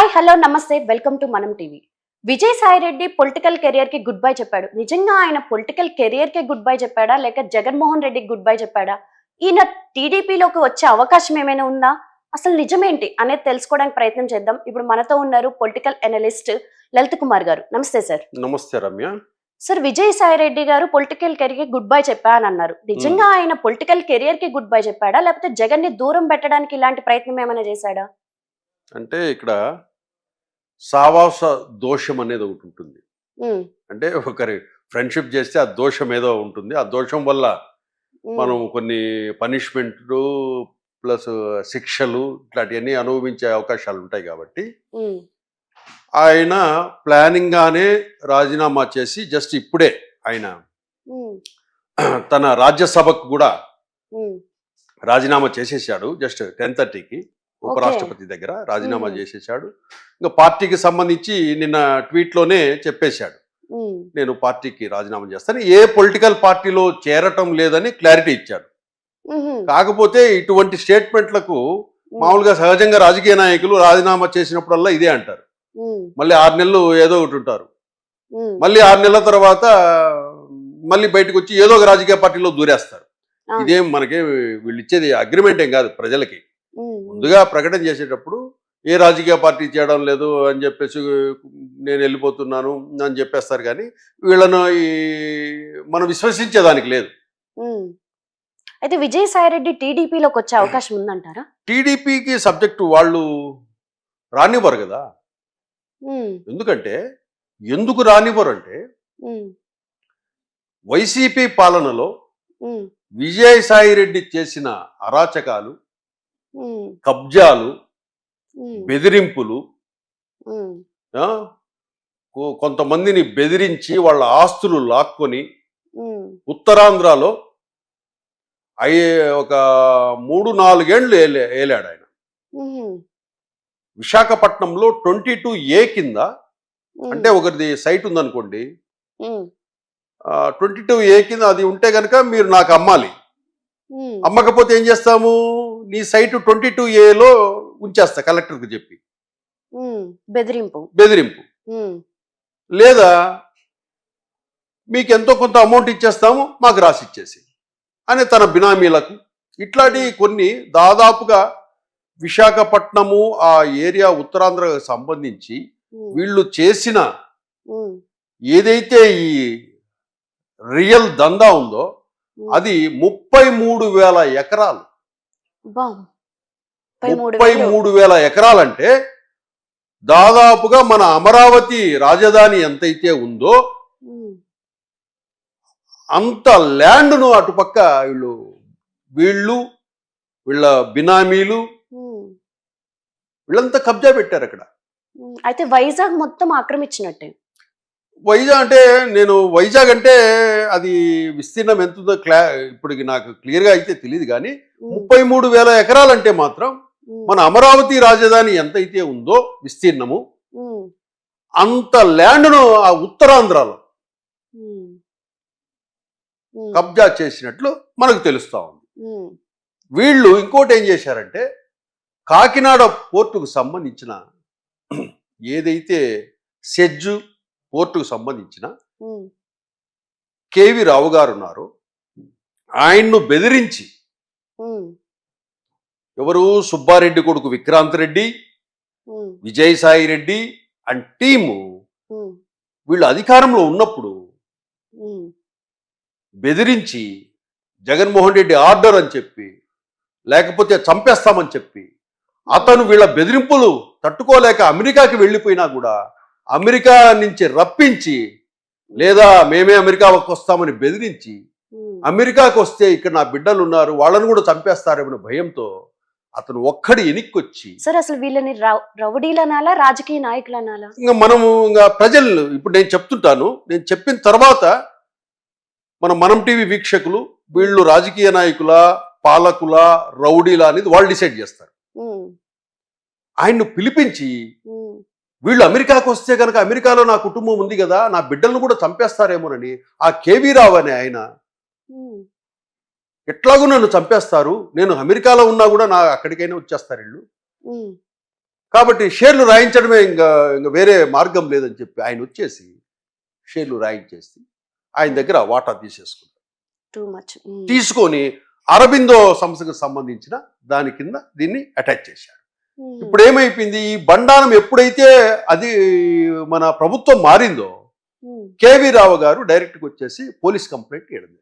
Hi hello నమస్తే welcome to Manam TV. Vijay Sai Reddy political కెరియర్కి goodbye చెప్పాడు. నిజంగా ఆయన పొలిటికల్ కెరియర్ కే గుడ్ బై చెప్పాడా? లేక జగన్మోహన్ రెడ్డికి గుడ్ బై చెప్పాడా? ఈయన టీడీపీలోకి వచ్చే అవకాశం ఏమైనా ఉందా? అసలు నిజమేంటి అనేది తెలుసుకోవడానికి ప్రయత్నం చేద్దాం. ఇప్పుడు మనతో ఉన్నారు పొలిటికల్ అనలిస్ట్ లలిత్ కుమార్ గారు. నమస్తే సార్. నమస్తే రమ్య. సార్ విజయ్ సాయి రెడ్డి గారు పొలిటికల్ కెరియర్ గుడ్ బై చెప్పా అని అన్నారు. నిజంగా ఆయన పొలిటికల్ కెరియర్కి గుడ్ బై చెప్పాడా? లేకపోతే జగన్ని దూరం పెట్టడానికి ఇలాంటి ప్రయత్నం ఏమైనా చేశాడా? అంటే ఇక్కడ సావాస దోషం అనేది ఒకటి ఉంటుంది. అంటే ఒకరి ఫ్రెండ్షిప్ చేస్తే ఆ దోషం ఏదో ఉంటుంది. ఆ దోషం వల్ల మనం కొన్ని పనిష్మెంట్లు ప్లస్ శిక్షలు ఇట్లాంటివన్నీ అనుభవించే అవకాశాలు ఉంటాయి కాబట్టి ఆయన ప్లానింగ్ గానే రాజీనామా చేసి జస్ట్ ఇప్పుడే ఆయన తన రాజ్యసభకు కూడా. రాజీనామా చేసేసాడు జస్ట్ టెన్ థర్టీకి. ఉపరాష్ట్రపతి దగ్గర రాజీనామా. చేసేసాడు ఇంకా పార్టీకి సంబంధించి నిన్న ట్వీట్లోనే చెప్పేశాడు. నేను పార్టీకి రాజీనామా చేస్తాను. ఏ పొలిటికల్ పార్టీలో చేరటం లేదని క్లారిటీ ఇచ్చాడు. కాకపోతే ఇటువంటి స్టేట్మెంట్లకు మామూలుగా సహజంగా రాజకీయ నాయకులు రాజీనామా చేసినప్పుడల్లా ఇదే అంటారు. మళ్ళీ ఆరు నెలలు ఏదో ఒకటి ఉంటారు. మళ్ళీ ఆరు నెలల తర్వాత మళ్ళీ బయటకు వచ్చి ఏదో ఒక రాజకీయ పార్టీలో దూరేస్తారు. ఇదేం మనకి వీళ్ళు ఇచ్చేది అగ్రిమెంట్ ఏం కాదు ప్రజలకి. ముందుగా ప్రకటన చేసేటప్పుడు ఏ రాజకీయ పార్టీ చేయడం లేదు అని చెప్పేసి నేను వెళ్ళిపోతున్నాను అని చెప్పేస్తారు కానీ వీళ్ళను ఈ మనం విశ్వసించేదానికి లేదు. అయితే విజయ్ సాయి రెడ్డి టీడీపీలోకి వచ్చే అవకాశం ఉందంటారా? టీడీపీకి సబ్జెక్టు వాళ్ళు రానివ్వరు కదా. ఎందుకంటే ఎందుకు రానివ్వరు అంటే వైసీపీ పాలనలో ఉమ్, విజయసాయి రెడ్డి చేసిన అరాచకాలు కబ్జాలు బెదిరింపులు కొంతమందిని బెదిరించి వాళ్ళ ఆస్తులు లాక్కొని ఉత్తరాంధ్రలో అయ్యే ఒక మూడు నాలుగేళ్ళు ఏలే ఏలాడు ఆయన విశాఖపట్నంలో ట్వంటీ టూ ఏ కింద అంటే ఒకరిది సైట్ ఉందనుకోండి. ట్వంటీ టూ ఏ కింద అది ఉంటే కనుక మీరు నాకు అమ్మాలి. అమ్మకపోతే ఏం చేస్తాము? నీ సైట్ ట్వంటీ టూ ఏలో ఉంచేస్తా కలెక్టర్కి చెప్పి. బెదిరింపు. బెదిరింపు. లేదా మీకు ఎంతో కొంత అమౌంట్ ఇచ్చేస్తాము మాకు రాసి ఇచ్చేసి. అని తన బినామీలకు. ఇట్లాంటి కొన్ని దాదాపుగా విశాఖపట్నము ఆ ఏరియా ఉత్తరాంధ్రకు సంబంధించి వీళ్ళు చేసిన ఏదైతే ఈ రియల్ దందా ఉందో. అది ముప్పై మూడు వేల ఎకరాలు. ముప్పై మూడు వేలు. ఎకరాలంటే దాదాపుగా మన అమరావతి రాజధాని ఎంతైతే ఉందో అంత ల్యాండ్ను అటుపక్క వీళ్ళు వీళ్ళు వీళ్ళ బినామీలు వీళ్ళంతా కబ్జా పెట్టారు అక్కడ. అయితే వైజాగ్ మొత్తం ఆక్రమించినట్టే. వైజాగ్ అంటే నేను వైజాగ్ అంటే అది విస్తీర్ణం ఎంత ఉందో క్లా ఇప్పటికి నాకు క్లియర్గా అయితే తెలియదు కానీ ముప్పై మూడు వేల ఎకరాలంటే మాత్రం మన అమరావతి రాజధాని ఎంతైతే ఉందో విస్తీర్ణము అంత ల్యాండ్ను ఆ ఉత్తరాంధ్రలో కబ్జా చేసినట్లు మనకు తెలుస్తా ఉంది. వీళ్ళు ఇంకోటి ఏం చేశారంటే కాకినాడ పోర్టుకు సంబంధించిన ఏదైతే సెజ్జు పోర్టుకు సంబంధించిన కేవి రావు గారు ఉన్నారో. ఆయన్ను బెదిరించి ఎవరు? సుబ్బారెడ్డి కొడుకు విక్రాంత్ రెడ్డి విజయసాయి రెడ్డి అండ్ టీము వీళ్ళు అధికారంలో ఉన్నప్పుడు బెదిరించి జగన్మోహన్ రెడ్డి ఆర్డర్ అని చెప్పి లేకపోతే చంపేస్తామని చెప్పి అతను వీళ్ళ బెదిరింపులు తట్టుకోలేక అమెరికాకి వెళ్ళిపోయినా కూడా అమెరికా నుంచి రప్పించి లేదా మేమే అమెరికాకు వస్తామని బెదిరించి. అమెరికాకు వస్తే ఇక్కడ నా బిడ్డలు ఉన్నారు వాళ్ళని కూడా చంపేస్తారేమన్న భయంతో అతను ఒక్కడి ఎనిక్కొచ్చి సార్ అసలు వీళ్ళని రౌడీలనాలా రాజకీయ నాయకులనాలా? ఇంకా మనము ఇంకా ప్రజలు ఇప్పుడు నేను చెప్తుంటాను నేను చెప్పిన తర్వాత మన మనం టీవీ వీక్షకులు వీళ్ళు రాజకీయ నాయకుల పాలకుల రౌడీల అనేది వాళ్ళు డిసైడ్ చేస్తారు. ఆయన్ను పిలిపించి వీళ్ళు అమెరికాకు వస్తే కనుక అమెరికాలో నా కుటుంబం ఉంది కదా నా బిడ్డలను కూడా చంపేస్తారేమోనని ఆ కేవీ రావు అనే ఆయన. ఎట్లాగూ నన్ను చంపేస్తారు నేను అమెరికాలో ఉన్నా కూడా నా అక్కడికైనా వచ్చేస్తారు వీళ్ళు. కాబట్టి షేర్లు రాయించడమే ఇంకా ఇంకా వేరే మార్గం లేదని చెప్పి ఆయన వచ్చేసి షేర్లు రాయించేసి ఆయన దగ్గర వాటా మచ్ తీసుకొని అరబిందో సంస్థకు సంబంధించిన దాని కింద దీన్ని అటాచ్ చేశారు ఇప్పుడు ఏమైపోయింది ఈ బండారం ఎప్పుడైతే అది మన ప్రభుత్వం మారిందో కేవీ రావు గారు డైరెక్ట్గా వచ్చేసి పోలీస్ కంప్లైంట్ ఇవ్వడం.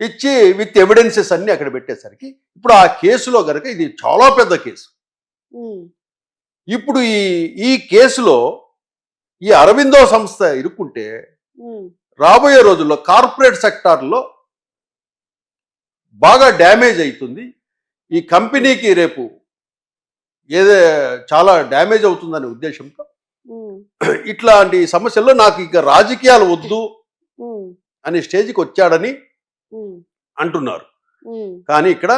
ఇచ్చి విత్ ఎవిడెన్సెస్ అన్ని అక్కడ పెట్టేసరికి ఇప్పుడు ఆ కేసులో గనక ఇది చాలా పెద్ద కేసు. ఇప్పుడు ఈ ఈ కేసులో ఈ అరవిందో సంస్థ ఇరుక్కుంటే రాబోయే రోజుల్లో కార్పొరేట్ సెక్టార్లో బాగా డ్యామేజ్ అవుతుంది ఈ కంపెనీకి రేపు ఏదే చాలా డ్యామేజ్ అవుతుందనే ఉద్దేశంతో ఇట్లాంటి సమస్యల్లో నాకు ఇక రాజకీయాలు వద్దు అనే స్టేజ్కి వచ్చాడని అంటున్నారు. కానీ ఇక్కడ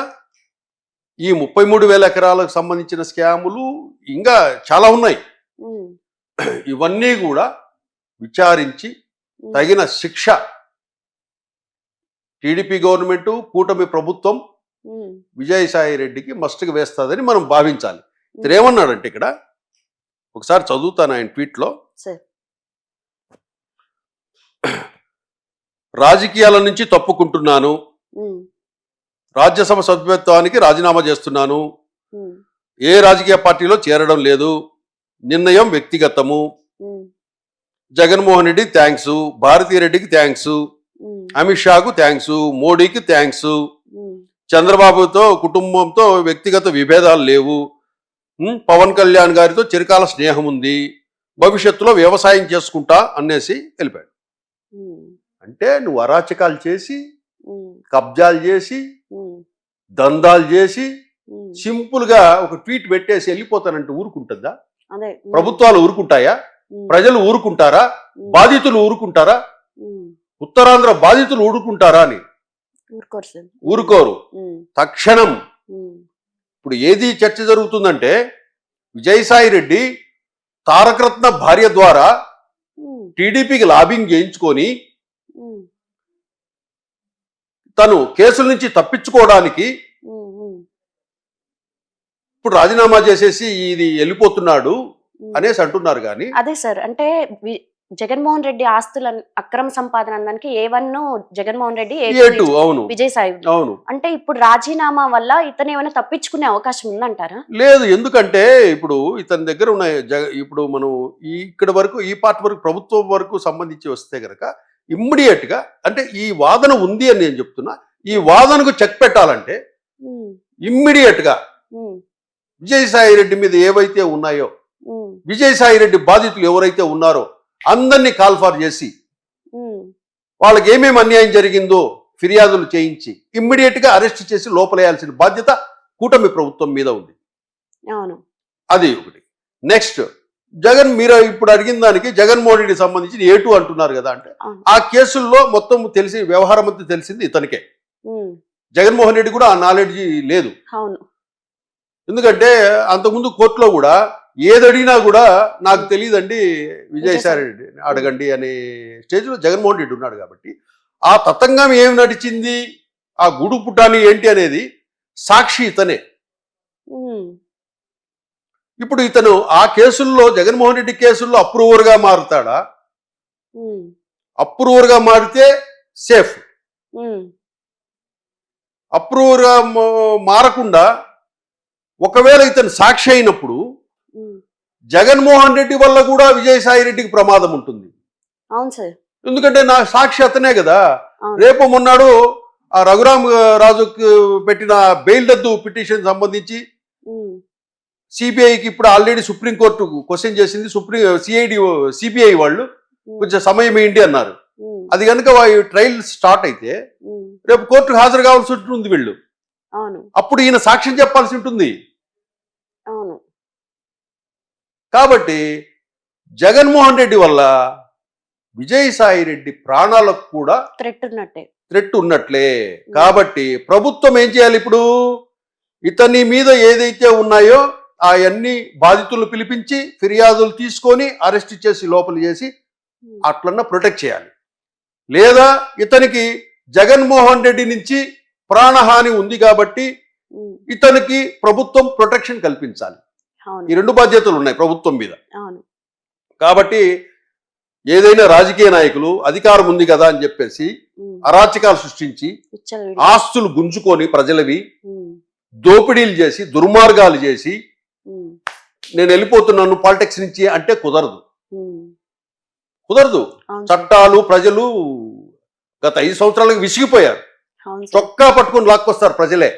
ఈ ముప్పై మూడు వేల ఎకరాలకు సంబంధించిన స్కాములు ఇంకా చాలా ఉన్నాయి. ఇవన్నీ కూడా విచారించి తగిన శిక్ష టీడీపీ గవర్నమెంట్ కూటమి ప్రభుత్వం విజయసాయి రెడ్డికి మస్ట్గా వేస్తుందని మనం భావించాలి. ఇతను ఏమన్నాడంటే ఇక్కడ ఒకసారి చదువుతాను ఆయన ట్వీట్లో. రాజకీయాల నుంచి తప్పుకుంటున్నాను. రాజ్యసభ సభ్యత్వానికి రాజీనామా చేస్తున్నాను. ఏ రాజకీయ పార్టీలో చేరడం లేదు. నిర్ణయం వ్యక్తిగతము. జగన్మోహన్ రెడ్డి థ్యాంక్స్. భారతీ రెడ్డికి థ్యాంక్స్. అమిత్ షాకు థ్యాంక్స్. మోడీకి థ్యాంక్స్. చంద్రబాబుతో కుటుంబంతో వ్యక్తిగత విభేదాలు లేవు. పవన్ కళ్యాణ్ గారితో చిరకాల స్నేహం ఉంది. భవిష్యత్తులో వ్యవసాయం చేసుకుంటా అనేసి వెళ్ళిపోయాడు. అంటే నువ్వు అరాచకాలు చేసి కబ్జాలు చేసి దందాలు చేసి సింపుల్గా ఒక ట్వీట్ పెట్టేసి వెళ్ళిపోతానంటే ఊరుకుంటుందా? ప్రభుత్వాలు ఊరుకుంటాయా? ప్రజలు ఊరుకుంటారా? బాధితులు ఊరుకుంటారా? ఉత్తరాంధ్ర బాధితులు ఊరుకుంటారా అని? ఊరుకోరు తక్షణం. ఇప్పుడు ఏది చర్చ జరుగుతుందంటే విజయసాయి రెడ్డి తారకరత్న భార్య ద్వారా టీడీపీకి లాబింగ్ చేయించుకొని తను కేసుల నుంచి తప్పించుకోవడానికి ఇప్పుడు రాజీనామా చేసేసి ఇది వెళ్ళిపోతున్నాడు అనేసి అంటున్నారు కానీ అదే సార్ అంటే జగన్మోహన్ రెడ్డి ఆస్తుల అక్రమ సంపాదన అనడానికి ఏ వన్ జగన్మోహన్ రెడ్డి అవును. విజయసాయి అవును. అంటే ఇప్పుడు రాజీనామా వల్ల ఇతను ఏమైనా తప్పించుకునే అవకాశం ఉందంటారా? లేదు ఎందుకంటే ఇప్పుడు ఇతని దగ్గర ఉన్న జగ ఇప్పుడు మనం ఈ ఇక్కడ వరకు ఈ పార్ట్ వరకు ప్రభుత్వం వరకు సంబంధించి వస్తే గనక ఇమ్మీడియట్గా అంటే ఈ వాదన ఉంది అని నేను చెప్తున్నా. ఈ వాదనకు చెక్ పెట్టాలంటే ఇమ్మీడియట్గా విజయసాయి రెడ్డి మీద ఏవైతే ఉన్నాయో విజయసాయి రెడ్డి బాధితులు ఎవరైతే ఉన్నారో అందరినీ కాల్ఫార్ చేసి వాళ్ళకి ఏమేమి అన్యాయం జరిగిందో ఫిర్యాదులు చేయించి ఇమ్మీడియట్గా అరెస్ట్ చేసి లోపలేయాల్సిన బాధ్యత కూటమి ప్రభుత్వం మీద ఉంది. అవును. అది ఒకటి. నెక్స్ట్ జగన్ మీరు ఇప్పుడు అడిగిన దానికి జగన్మోహన్ సంబంధించి ఏ టూ అంటున్నారు కదా అంటే. ఆ కేసుల్లో మొత్తం తెలిసి వ్యవహారం అంతా తెలిసింది ఇతనికే. జగన్మోహన్ రెడ్డి కూడా ఆ నాలెడ్జ్ లేదు. ఎందుకంటే అంతకుముందు కోర్టులో కూడా ఏది అడిగినా కూడా నాకు తెలియదండి విజయసాయి రెడ్డి అడగండి అనే స్టేజ్లో జగన్మోహన్ రెడ్డి ఉన్నాడు కాబట్టి. ఆ తతంగం ఏం నడిచింది? ఆ గుడు పుట్టాని ఏంటి అనేది సాక్షి ఇతనే. ఇప్పుడు ఇతను ఆ కేసుల్లో జగన్మోహన్ రెడ్డి కేసుల్లో అప్రూవర్గా మారుతాడా? అప్రూవర్గా మారితే సేఫ్. అప్రూవర్గా మారకుండా ఒకవేళ ఇతను సాక్షి అయినప్పుడు. జగన్మోహన్ రెడ్డి వల్ల కూడా విజయసాయి రెడ్డికి ప్రమాదం ఉంటుంది. అవును సార్. ఎందుకంటే నా సాక్షి అతనే కదా. రేపు మొన్నాడు ఆ రఘురామ్ రాజుకు పెట్టిన బెయిల్ రద్దు పిటిషన్ సంబంధించి సిబిఐకి ఇప్పుడు ఆల్రెడీ సుప్రీంకోర్టు క్వశ్చన్ చేసింది. సుప్రీం సిఐడి సిబిఐ వాళ్ళు కొంచెం సమయం ఏంటి అన్నారు. అది కనుక ట్రయల్ స్టార్ట్ అయితే రేపు కోర్టుకు హాజరు కావాల్సి ఉంటుంది వీళ్ళు. అప్పుడు ఈయన సాక్ష్యం చెప్పాల్సి ఉంటుంది అవును కాబట్టి జగన్మోహన్ రెడ్డి వల్ల విజయసాయి రెడ్డి ప్రాణాలకు కూడా థ్రెట్ ఉన్నట్టే థ్రెట్ ఉన్నట్లే కాబట్టి ప్రభుత్వం ఏం చేయాలి ఇప్పుడు? ఇతని మీద ఏదైతే ఉన్నాయో అవన్నీ బాధితులు పిలిపించి ఫిర్యాదులు తీసుకొని అరెస్ట్ చేసి లోపల చేసి అట్లన్నా ప్రొటెక్ట్ చేయాలి. లేదా ఇతనికి జగన్మోహన్ రెడ్డి నుంచి ప్రాణహాని ఉంది కాబట్టి ఇతనికి ప్రభుత్వం ప్రొటెక్షన్ కల్పించాలి. ఈ రెండు బాధ్యతలు ఉన్నాయి ప్రభుత్వం మీద. కాబట్టి ఏదైనా రాజకీయ నాయకులు అధికారం ఉంది కదా అని చెప్పేసి అరాచకాలు సృష్టించి. ఆస్తులు గుంజుకొని ప్రజలవి దోపిడీలు చేసి దుర్మార్గాలు చేసి నేను వెళ్ళిపోతున్నాను పాలిటిక్స్ నుంచి అంటే కుదరదు. కుదరదు. చట్టాలు ప్రజలు గత ఐదు సంవత్సరాలకు విసిగిపోయారు. చొక్కా పట్టుకొని లాక్కొస్తారు ప్రజలే.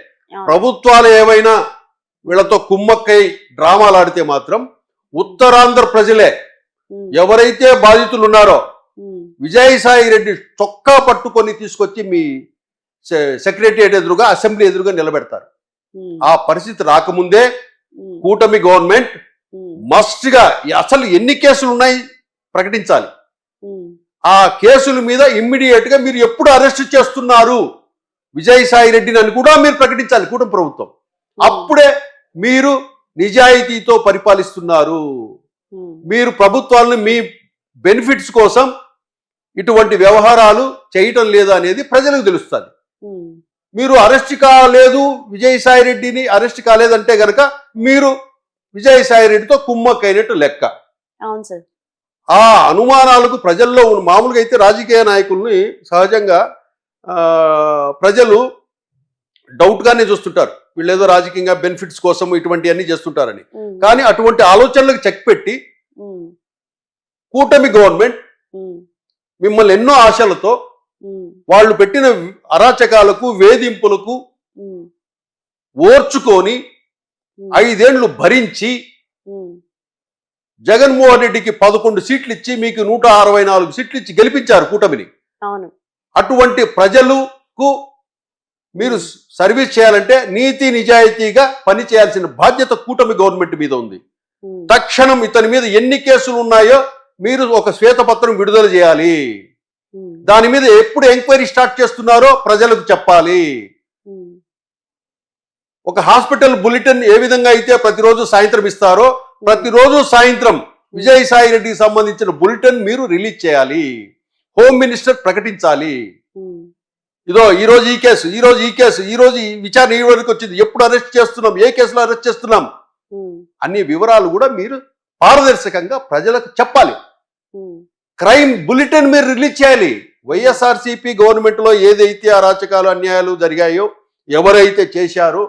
ప్రభుత్వాలు ఏవైనా వీళ్ళతో కుమ్మక్కై డ్రామాలు ఆడితే మాత్రం ఉత్తరాంధ్ర ప్రజలే ఎవరైతే బాధితులు ఉన్నారో విజయసాయి రెడ్డి చొక్కా పట్టుకొని తీసుకొచ్చి మీ సెక్రటరియట్ ఎదురుగా అసెంబ్లీ ఎదురుగా నిలబెడతారు. ఆ పరిస్థితి రాకముందే కూటమి గవర్నమెంట్ మస్ట్గా అసలు ఎన్ని కేసులు ఉన్నాయి ప్రకటించాలి. ఆ కేసుల మీద ఇమ్మీడియట్గా మీరు ఎప్పుడు అరెస్ట్ చేస్తున్నారు? విజయసాయి రెడ్డిని అని కూడా మీరు ప్రకటించాలి కూటమి ప్రభుత్వం. అప్పుడే మీరు నిజాయితీతో పరిపాలిస్తున్నారు. మీరు ప్రభుత్వాలను మీ బెనిఫిట్స్ కోసం ఇటువంటి వ్యవహారాలు చేయటం లేదా అనేది ప్రజలకు తెలుస్తుంది. మీరు అరెస్ట్ కాలేదు విజయసాయి రెడ్డిని అరెస్ట్ కాలేదంటే గనక మీరు విజయసాయి రెడ్డితో కుమ్మక్కైనట్టు లెక్క. అవును సార్. ఆ అనుమానాలకు ప్రజల్లో ఉన్న మామూలుగా అయితే రాజకీయ నాయకుల్ని సహజంగా ప్రజలు డౌట్గానే చూస్తుంటారు. వీళ్ళు ఏదో రాజకీయంగా బెనిఫిట్స్ కోసం ఇటువంటివన్నీ చేస్తుంటారని. ఉమ్, కానీ అటువంటి ఆలోచనలకు చెక్ పెట్టి కూటమి గవర్నమెంట్ మిమ్మల్ని ఎన్నో ఆశలతో వాళ్ళు పెట్టిన అరాచకాలకు వేధింపులకు ఓర్చుకొని ఐదేళ్ళు భరించి జగన్మోహన్ రెడ్డికి పదకొండు సీట్లు ఇచ్చి మీకు నూట అరవై నాలుగు సీట్లు ఇచ్చి గెలిపించారు కూటమిని. అటువంటి ప్రజలకు మీరు సర్వీస్ చేయాలంటే నీతి నిజాయితీగా పని చేయాల్సిన బాధ్యత కూటమి గవర్నమెంట్ మీద ఉంది. ఉమ్, తక్షణం ఇతని మీద ఎన్ని కేసులు ఉన్నాయో మీరు ఒక శ్వేతపత్రం విడుదల చేయాలి. ఉమ్, దాని మీద ఎప్పుడు ఎంక్వైరీ స్టార్ట్ చేస్తున్నారో ప్రజలకు చెప్పాలి. ఉమ్, ఒక హాస్పిటల్ బులెటిన్ ఏ విధంగా అయితే ప్రతిరోజు సాయంత్రం ఇస్తారో ప్రతిరోజు సాయంత్రం విజయసాయి రెడ్డికి సంబంధించిన బులెటిన్ మీరు రిలీజ్ చేయాలి. హోమ్ మినిస్టర్ ప్రకటించాలి. ఇదో ఈ రోజు ఈ కేసు ఈ రోజు ఈ కేసు ఈ రోజు ఈ విచారణ ఈ వరకు వచ్చింది. ఎప్పుడు అరెస్ట్ చేస్తున్నాం? ఏ కేసులో అరెస్ట్ చేస్తున్నాం? అన్ని వివరాలు కూడా మీరు పారదర్శకంగా ప్రజలకు చెప్పాలి. క్రైమ్ బులెటిన్ మీరు రిలీజ్ చేయాలి. వైఎస్ఆర్సీపీ గవర్నమెంట్లో ఏదైతే అరాచకాలు అన్యాయాలు జరిగాయో ఎవరైతే చేశారో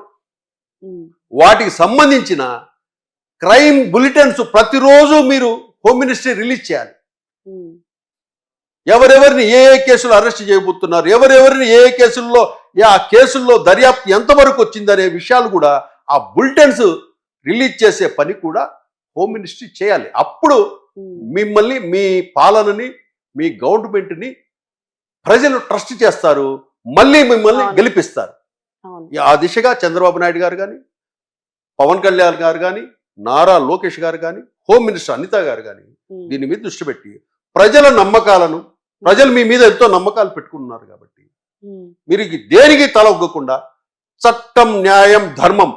వాటికి సంబంధించిన క్రైమ్ బులెటిన్స్ ప్రతిరోజు మీరు హోమ్ మినిస్ట్రీ రిలీజ్ చేయాలి. ఎవరెవరిని ఏ ఏ కేసులు అరెస్ట్ చేయబోతున్నారు? ఎవరెవరిని ఏ ఏ కేసుల్లో ఆ కేసుల్లో దర్యాప్తు ఎంతవరకు వచ్చిందనే విషయాలు కూడా ఆ బులెటిన్స్ రిలీజ్ చేసే పని కూడా హోమ్ మినిస్ట్రీ చేయాలి. అప్పుడు మిమ్మల్ని మీ పాలనని మీ గవర్నమెంట్ని ప్రజలు ట్రస్ట్ చేస్తారు. మళ్ళీ మిమ్మల్ని. గెలిపిస్తారు. ఆ దిశగా చంద్రబాబు నాయుడు గారు కానీ పవన్ కళ్యాణ్ గారు కానీ నారా లోకేష్ గారు కానీ హోమ్ మినిస్టర్ అనిత గారు కానీ దీని మీద దృష్టి పెట్టి ప్రజల నమ్మకాలను ప్రజలు మీ మీద ఎంతో నమ్మకాలు పెట్టుకున్నారు కాబట్టి. మీరు దేనికి తల ఒగ్గకుండా చట్టం న్యాయం ధర్మం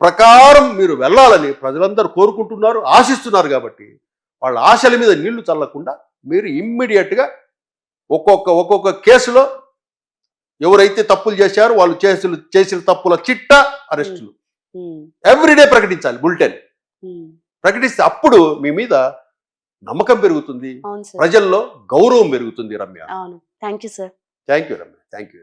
ప్రకారం మీరు వెళ్ళాలని ప్రజలందరూ కోరుకుంటున్నారు ఆశిస్తున్నారు కాబట్టి వాళ్ళ ఆశల మీద నీళ్ళు చల్లకుండా మీరు ఇమ్మీడియట్గా ఒక్కొక్క ఒక్కొక్క కేసులో ఎవరైతే తప్పులు చేశారో వాళ్ళు చేసిన చేసిన తప్పుల చిట్ట అరెస్టులు. ఎవ్రీడే ప్రకటించాలి బులెటిన్. ప్రకటిస్తే అప్పుడు మీ మీద నమ్మకం పెరుగుతుంది. ప్రజల్లో గౌరవం పెరుగుతుంది Ramya. Thank you sir thank you Ramya. Thank you